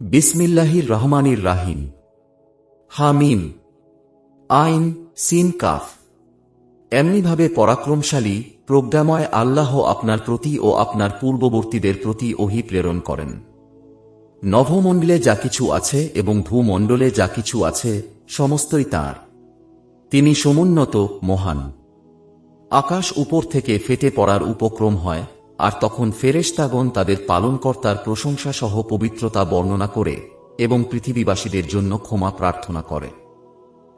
বিসমিল্লাহির রহমানির রাহিম। হামিম। আইন, সিন, কাফ। এমনিভাবে পরাক্রমশালী, প্রজ্ঞাময় আল্লাহ আপনার প্রতি ও আপনার পূর্ববর্তীদের প্রতি ওহি প্রেরণ করেন। নভমণ্ডলে যা কিছু আছে এবং ভূমণ্ডলে যা কিছু আছে, সমস্তই তাঁর। তিনি সমুন্নত, মহান। আকাশ উপর থেকে ফেটে পড়ার উপক্রম হয় আর তখন ফেরেশতাগণ তাদের পালনকর্তার প্রশংসা সহ পবিত্রতা বর্ণনা করে এবং পৃথিবীবাসীদের জন্য ক্ষমা প্রার্থনা করে।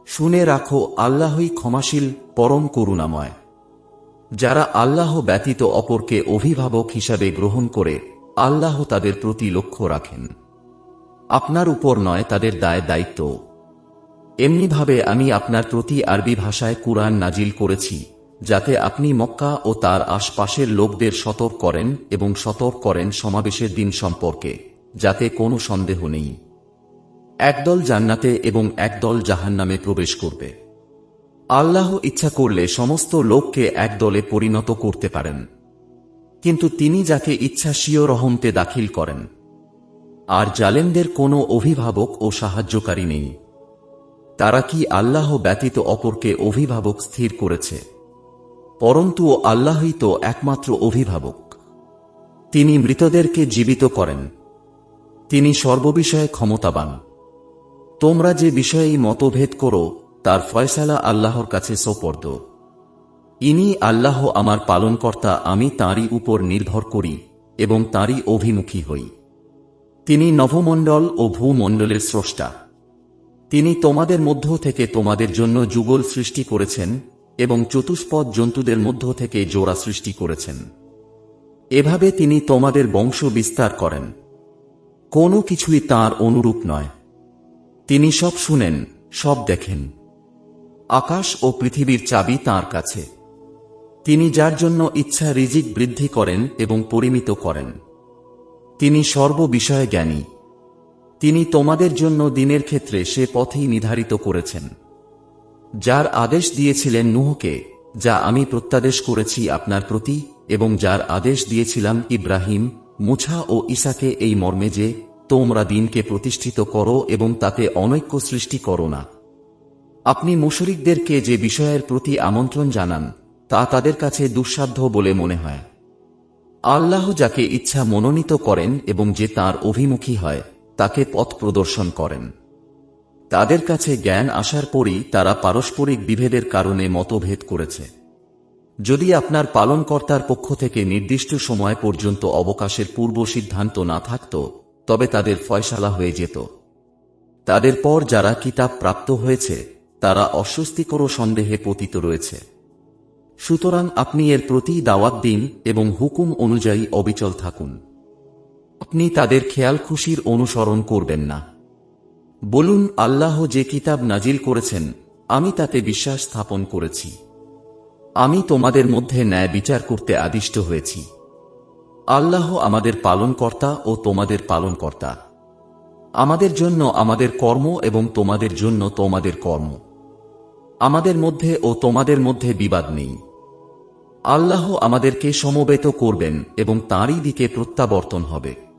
শুনে রাখো, আল্লাহই ক্ষমাশীল, পরম করুণাময়। যারা আল্লাহ ব্যতীত অপরকে অভিভাবক হিসাবে গ্রহণ করে, আল্লাহ তাদের প্রতি লক্ষ্য রাখেন। আপনার উপর নয়, তাদের দায় দায়িত্ব এমনিভাবে আমি আপনার প্রতি আরবি ভাষায় কুরআন নাজিল করেছি। যাতে আপনি মক্কা ও তার আশপাশের লোকদের সতর্ক করেন এবং সতর্ক করেন সমাবেশের দিন সম্পর্কে, যাতে কোনো সন্দেহ নেই। একদল জান্নাতে এবং একদল জাহান্নামে প্রবেশ করবে। আল্লাহ ইচ্ছা করলে সমস্ত লোককে এক দলে পরিণত করতে পারেন। কিন্তু তিনি যাকে ইচ্ছা স্বীয় রহমতে দাখিল করেন। আর জালেমদের কোনো অভিভাবক ও সাহায্যকারী নেই। তারা কি আল্লাহ ব্যতীত অপরকে অভিভাবক স্থির করেছে? পরন্তু আল্লাহই তো একমাত্র অভিভাবক। তিনি মৃতদেরকে জীবিত করেন। তিনি সর্ববিষয়ে ক্ষমতাবান। তোমরা যে বিষয়েই মতভেদ করো, তার ফয়সালা আল্লাহর কাছে সোপর্দ। ইনি আল্লাহ আমার পালনকর্তা, আমি তাঁরই উপর নির্ভর করি এবং তাঁরই অভিমুখী হই। তিনি নভমণ্ডল ও ভূমণ্ডলের স্রষ্টা। তিনি তোমাদের মধ্য থেকে তোমাদের জন্য যুগল সৃষ্টি করেছেন এবং চতুষ্পদ জন্তুদের মধ্য থেকে জোড়া সৃষ্টি করেছেন। এভাবে তিনি তোমাদের বংশ বিস্তার করেন। কোনো কিছুই তার অনুরূপ নয়। তিনি সব শুনেন, সব দেখেন। আকাশ ও পৃথিবীর চাবি তার কাছে। তিনি যার জন্য ইচ্ছা রিজিক বৃদ্ধি করেন এবং পরিমিত করেন। তিনি সর্ববিষয়ে জ্ঞানী। তিনি তোমাদের জন্য দিনের ক্ষেত্রে সে পথেই নির্ধারিত করেছেন। যার আদেশ দিয়েছিলেন নুহকে, যা আমি প্রত্যাদেশ করেছি আপনার প্রতি, এবং যার আদেশ দিয়েছিলাম ইব্রাহিম, মুছা ও ইসাকে এই মর্মে যে, তোমরা দিনকে প্রতিষ্ঠিত করো এবং তাতে অনৈক্য সৃষ্টি করো না। আপনি মুশরিকদেরকে যে বিষয়ের প্রতি আমন্ত্রণ জানান, তা তাদের কাছে দুঃসাধ্য বলে মনে হয়। আল্লাহ যাকে ইচ্ছা মনোনীত করেন এবং যে তার অভিমুখী হয়, তাকে পথ প্রদর্শন করেন। তাদের কাছে জ্ঞান আসার পরই তারা পারস্পরিক বিভেদের কারণে মতভেদ করেছে। যদি আপনার পালনকর্তার পক্ষ থেকে নির্দিষ্ট সময় পর্যন্ত অবকাশের পূর্ব সিদ্ধান্ত না থাকত, তবে তাদের ফয়সালা হয়ে যেত। তাদের পর যারা কিতাব প্রাপ্ত হয়েছে, তারা অস্বস্তিকর সন্দেহে পতিত রয়েছে। সুতরাং আপনি এর প্রতি দাওয়াত দিন এবং হুকুম অনুযায়ী অবিচল থাকুন। আপনি তাদের খেয়াল খুশির অনুসরণ করবেন না। বলুন, আল্লাহ যে কিতাব নাজিল করেছেন, আমি তাতে বিশ্বাস স্থাপন করেছি। আমি তোমাদের মধ্যে ন্যায় বিচার করতে আদিষ্ট হয়েছি। আল্লাহ আমাদের পালনকর্তা ও তোমাদের পালনকর্তা। আমাদের জন্য আমাদের কর্ম এবং তোমাদের জন্য তোমাদের কর্ম। আমাদের মধ্যে ও তোমাদের মধ্যে বিবাদ নেই। আল্লাহ আমাদেরকে সমবেত করবেন এবং তাঁরই দিকে প্রত্যাবর্তন হবে।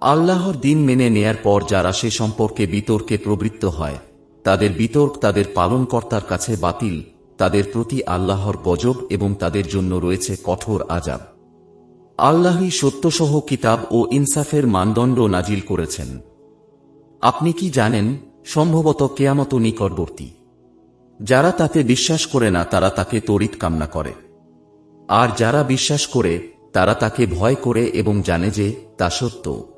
আল্লাহর দিন মেনে নেয়ার পর যারা সে সম্পর্কে বিতর্কে প্রবৃত্ত হয়, তাদের বিতর্ক তাদের পালনকর্তার কাছে বাতিল, তাদের প্রতি আল্লাহর গজব এবং তাদের জন্য রয়েছে কঠোর আজাব আল্লাহই সত্যসহ কিতাব ও ইনসাফের মানদণ্ড নাজিল করেছেন। আপনি কি জানেন, সম্ভবত কেয়ামত নিকটবর্তী। যারা তাতে বিশ্বাস করে না, তারা তাকে তড়িৎ কামনা করে। আর যারা বিশ্বাস করে, তারা তাকে ভয় করে এবং জানে যে তা সত্য।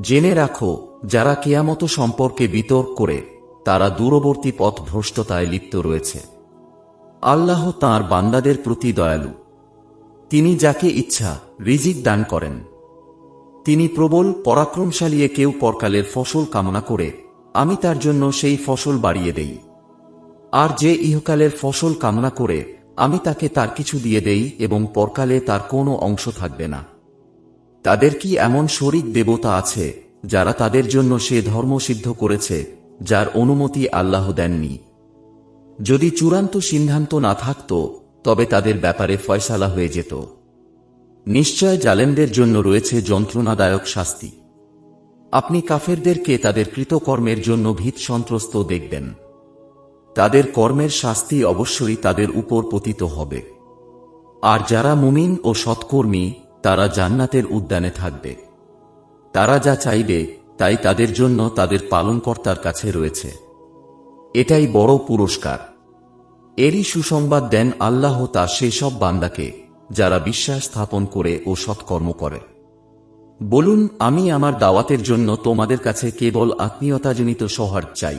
জেনে রাখো, যারা কেয়ামত সম্পর্কে বিতর্ক করে, তারা দূরবর্তী পথ ভ্রষ্টতায় লিপ্ত রয়েছে। আল্লাহ তাঁর বান্দাদের প্রতি দয়ালু। তিনি যাকে ইচ্ছা, রিজিক দান করেন। তিনি প্রবল পরাক্রমশালিয়ে কেউ পরকালের ফসল কামনা করে, আমি তার জন্য সেই ফসল বাড়িয়ে দেই। আর যে ইহকালের ফসল কামনা করে, আমি তাকে তার কিছু দিয়ে দেই এবং পরকালে তার কোনো অংশ থাকবে না। তাদের কি এমন শরিক দেবতা আছে, যারা তাদের জন্য সে ধর্ম সিদ্ধ করেছে, যার অনুমতি আল্লাহ দেননি? যদি চূড়ান্ত সিদ্ধান্ত না থাকত, তবে তাদের ব্যাপারে ফয়সালা হয়ে যেত। নিশ্চয় জালেমদের জন্য রয়েছে যন্ত্রণাদায়ক শাস্তি। আপনি কাফেরদেরকে তাদের কৃতকর্মের জন্য ভীত সন্ত্রস্ত দেখবেন। তাদের কর্মের শাস্তি অবশ্যই তাদের উপর পতিত হবে। আর যারা মুমিন ও সৎকর্মী তারা জান্নাতের উদ্যানে থাকবে। তারা যা চাইবে, তাই তাদের জন্য তাদের পালনকর্তার কাছে রয়েছে। এটাই বড় পুরস্কার। এরই সুসংবাদ দেন আল্লাহ তা সেসব বান্দাকে, যারা বিশ্বাস স্থাপন করে ও সৎকর্ম করে। বলুন, আমি আমার দাওয়াতের জন্য তোমাদের কাছে কেবল আত্মীয়তাজনিত সৌহার্দ চাই।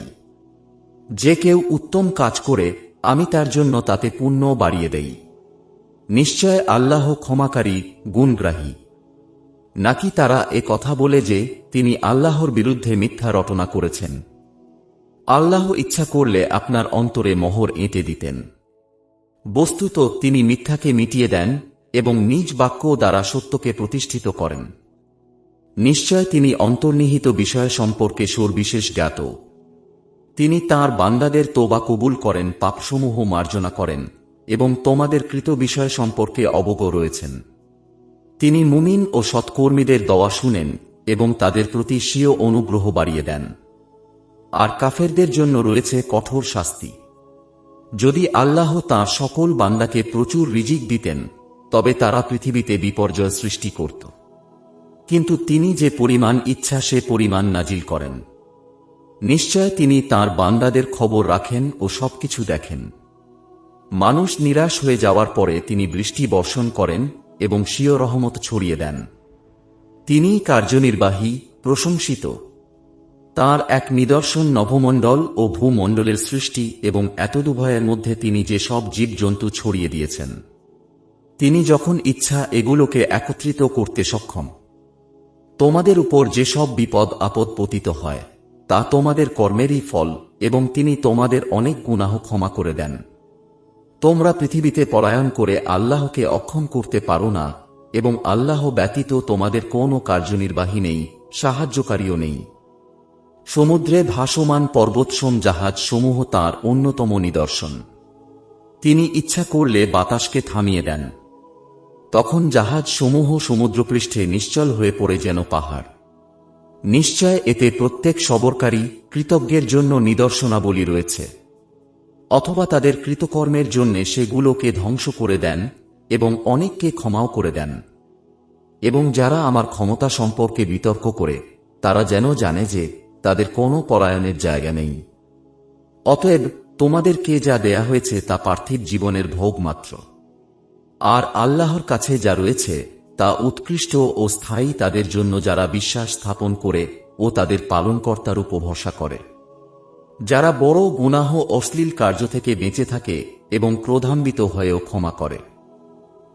যে কেউ উত্তম কাজ করে, আমি তার জন্য তাতে পুণ্য বাড়িয়ে দেই। নিশ্চয় আল্লাহ ক্ষমাকারী, গুণগ্রাহী। নাকি তারা এ কথা বলে যে, তিনি আল্লাহর বিরুদ্ধে মিথ্যা রটনা করেছেন। আল্লাহ ইচ্ছা করলে আপনার অন্তরে মোহর এঁটে দিতেন। বস্তুত তিনি মিথ্যাকে মিটিয়ে দেন এবং নিজ বাক্য দ্বারা সত্যকে প্রতিষ্ঠিত করেন। নিশ্চয় তিনি অন্তর্নিহিত বিষয় সম্পর্কে সর্বিশেষ জ্ঞাত। তিনি তার বান্দাদের তোবা কবুল করেন, পাপসমূহ মার্জনা করেন। এবং তোমাদের কৃত বিষয় সম্পর্কে অবগ রয়েছেন। তিনি মুমিন ও সৎকর্মীদের দওয়া শুনেন এবং তাদের প্রতি স্বীয় অনুগ্রহ বাড়িয়ে দেন। আর কাফেরদের জন্য রয়েছে কঠোর শাস্তি। যদি আল্লাহ তাঁর সকল বান্দাকে প্রচুর রিজিক দিতেন, তবে তারা পৃথিবীতে বিপর্যয় সৃষ্টি করত। কিন্তু তিনি যে পরিমাণ ইচ্ছা, সে পরিমাণ নাজিল করেন। নিশ্চয় তিনি তার বান্দাদের খবর রাখেন ও সবকিছু দেখেন। মানুষ নিরাশ হয়ে যাওয়ার পরে তিনি বৃষ্টি বর্ষণ করেন এবং স্বীয় রহমত ছড়িয়ে দেন। তিনি কার্যনির্বাহী, প্রশংসিত। তার এক নিদর্শন নভমণ্ডল ও ভূমণ্ডলের সৃষ্টি এবং এত এতদুভয়ের মধ্যে তিনি যে সব জীবজন্তু ছড়িয়ে দিয়েছেন। তিনি যখন ইচ্ছা এগুলোকে একত্রিত করতে সক্ষম। তোমাদের উপর যেসব বিপদ আপদ পতিত হয়, তা তোমাদের কর্মেরই ফল এবং তিনি তোমাদের অনেক গুনাহ ক্ষমা করে দেন। তোমরা পৃথিবীতে পলায়ন করে আল্লাহকে অক্ষম করতে পারো না, এবং আল্লাহ ব্যতীত তোমাদের কোনো কার্যনির্বাহী নেই, সাহায্যকারীও নেই। সমুদ্রে ভাসমান পর্বতসম জাহাজ সমূহ তাঁর অন্যতম নিদর্শন। তিনি ইচ্ছা করলে বাতাসকে থামিয়ে দেন। তখন জাহাজ সমূহ সমুদ্রপৃষ্ঠে নিশ্চল হয়ে পড়ে যেন পাহাড়। নিশ্চয় এতে প্রত্যেক সবরকারী কৃতজ্ঞের জন্য নিদর্শনাবলী রয়েছে। অথবা তাদের কৃতকর্মের জন্যে সেগুলোকে ধ্বংস করে দেন এবং অনেককে ক্ষমাও করে দেন। এবং যারা আমার ক্ষমতা সম্পর্কে বিতর্ক করে, তারা যেন জানে যে তাদের কোনো পরায়ণের জায়গা নেই। অতএব তোমাদেরকে যা দেয়া হয়েছে তা পার্থিব জীবনের ভোগ মাত্র। আর আল্লাহর কাছে যা রয়েছে তা উৎকৃষ্ট ও স্থায়ী তাদের জন্য যারা বিশ্বাস স্থাপন করে ও তাদের পালনকর্তার উপর ভরসা করে। যারা বড় গুনাহ অশ্লীল কার্য থেকে বেঁচে থাকে এবং ক্রোধান্বিত হয়েও ক্ষমা করে।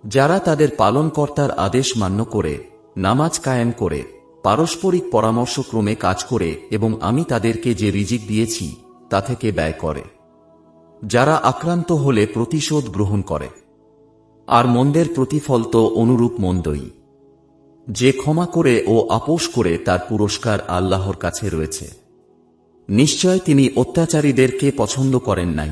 যারা তাদের পালনকর্তার আদেশ মান্য করে, নামাজ কায়েম করে, পারস্পরিক পরামর্শক্রমে কাজ করে এবং আমি তাদেরকে যে রিজিক দিয়েছি, তা থেকে ব্যয় করে। যারা আক্রান্ত হলে প্রতিশোধ গ্রহণ করে। আর মন্দের প্রতিফল তো অনুরূপ মন্দই। যে ক্ষমা করে ও আপোষ করে তার পুরস্কার আল্লাহর কাছে রয়েছে। নিশ্চয় তিনি অত্যাচারীদেরকে পছন্দ করেন নাই।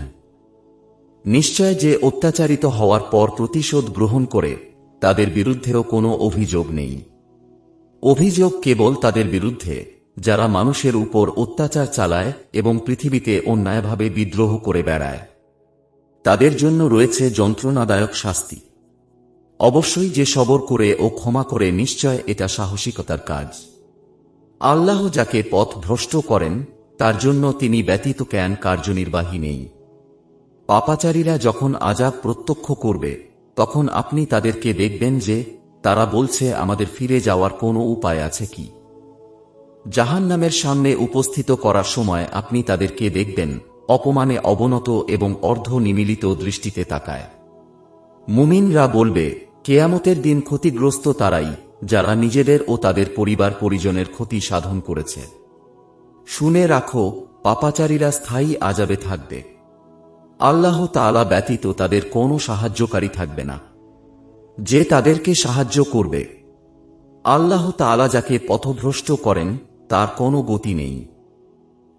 নিশ্চয় যে অত্যাচারিত হওয়ার পর প্রতিশোধ গ্রহণ করে, তাদের বিরুদ্ধেও কোনো অভিযোগ নেই। অভিযোগ কেবল তাদের বিরুদ্ধে, যারা মানুষের উপর অত্যাচার চালায় এবং পৃথিবীতে অন্যায়ভাবে বিদ্রোহ করে বেড়ায়। তাদের জন্য রয়েছে যন্ত্রণাদায়ক শাস্তি। অবশ্যই যে সবর করে ও ক্ষমা করে নিশ্চয় এটা সাহসিকতার কাজ। আল্লাহ যাকে পথ ভ্রষ্ট করেন তার জন্য তিনি ব্যতীত জ্ঞান কার্যনির্বাহী নেই। পাপাচারীরা যখন আজাব প্রত্যক্ষ করবে, তখন আপনি তাদেরকে দেখবেন যে, তারা বলছে, আমাদের ফিরে যাওয়ার কোনো উপায় আছে কি? জাহান নামের সামনে উপস্থিত করার সময় আপনি তাদেরকে দেখবেন, অপমানে অবনত এবং অর্ধ নিমিলিত দৃষ্টিতে তাকায়। মুমিনরা বলবে, কেয়ামতের দিন ক্ষতিগ্রস্ত তারাই, যারা নিজেদের ও তাদের পরিবার পরিজনের ক্ষতি সাধন করেছে। শুনে রাখো, পাপাচারীরা স্থায়ী আজাবে থাকবে। আল্লাহ তালা ব্যতীত তাদের কোনো সাহায্যকারী থাকবে না। যে তাদেরকে সাহায্য করবে, আল্লাহ তালা যাকে পথভ্রষ্ট করেন, তার কোনো গতি নেই।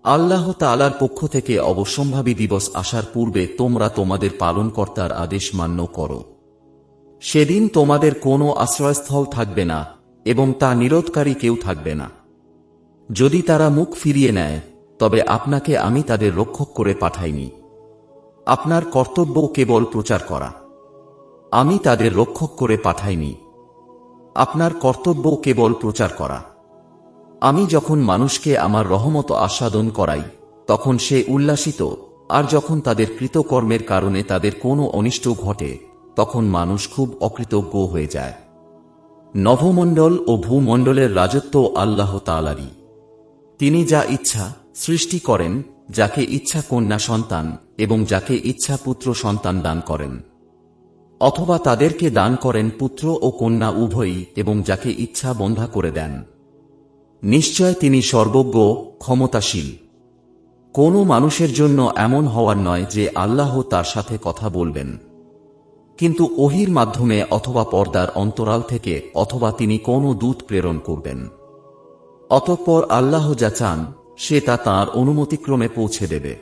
আল্লাহ তালার পক্ষ থেকে অবশ্যম্ভাবী দিবস আসার পূর্বে তোমরা তোমাদের পালনকর্তার আদেশ মান্য করো। সেদিন তোমাদের কোনো আশ্রয়স্থল থাকবে না এবং তা নিরোধকারী কেউ থাকবে না। যদি তারা মুখ ফিরিয়ে নেয়, তবে আপনাকে আমি তাদের রক্ষক করে পাঠাইনি। আপনার কর্তব্য কেবল প্রচার করা। আমি তাদের রক্ষক করে পাঠাইনি। আপনার কর্তব্য কেবল প্রচার করা। আমি যখন মানুষকে আমার রহমত আস্বাদন করাই, তখন সে উল্লাসিত, আর যখন তাদের কৃতকর্মের কারণে তাদের কোনো অনিষ্ট ঘটে, তখন মানুষ খুব অকৃতজ্ঞ হয়ে যায়। নভমণ্ডল ও ভূমণ্ডলের রাজত্ব আল্লাহ তালারই তিনি যা ইচ্ছা সৃষ্টি করেন, যাকে ইচ্ছা কন্যা সন্তান এবং যাকে ইচ্ছা পুত্র সন্তান দান করেন। অথবা তাদেরকে দান করেন পুত্র ও কন্যা উভয়ই এবং যাকে ইচ্ছা বন্ধা করে দেন। নিশ্চয় তিনি সর্বজ্ঞ, ক্ষমতাশীল। কোনো মানুষের জন্য এমন হওয়ার নয় যে আল্লাহ তার সাথে কথা বলবেন। কিন্তু ওহির মাধ্যমে অথবা পর্দার অন্তরাল থেকে অথবা তিনি কোনো দূত প্রেরণ করবেন। অতঃপর আল্লাহ যা চান, সে তা তাঁর অনুমতিক্রমে পৌঁছে দেবে।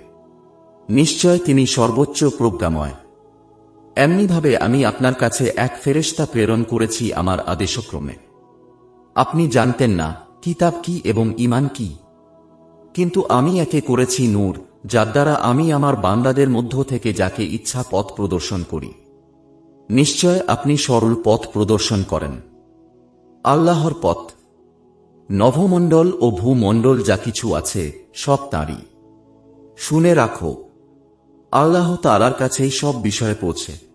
নিশ্চয় তিনি সর্বোচ্চ প্রজ্ঞাময়। এমনিভাবে আমি আপনার কাছে এক ফেরেশতা প্রেরণ করেছি আমার আদেশক্রমে। আপনি জানতেন না, কিতাব কি এবং ইমান কি। কিন্তু আমি একে করেছি নূর, যার দ্বারা আমি আমার বান্দাদের মধ্য থেকে যাকে ইচ্ছা পথ প্রদর্শন করি। নিশ্চয় আপনি সরল পথ প্রদর্শন করেন। আল্লাহর পথ। নভমণ্ডল ও ভূমণ্ডল যা কিছু আছে, সব তাঁরই। শুনে রাখো, আল্লাহ তালার কাছেই সব বিষয়ে পৌঁছে।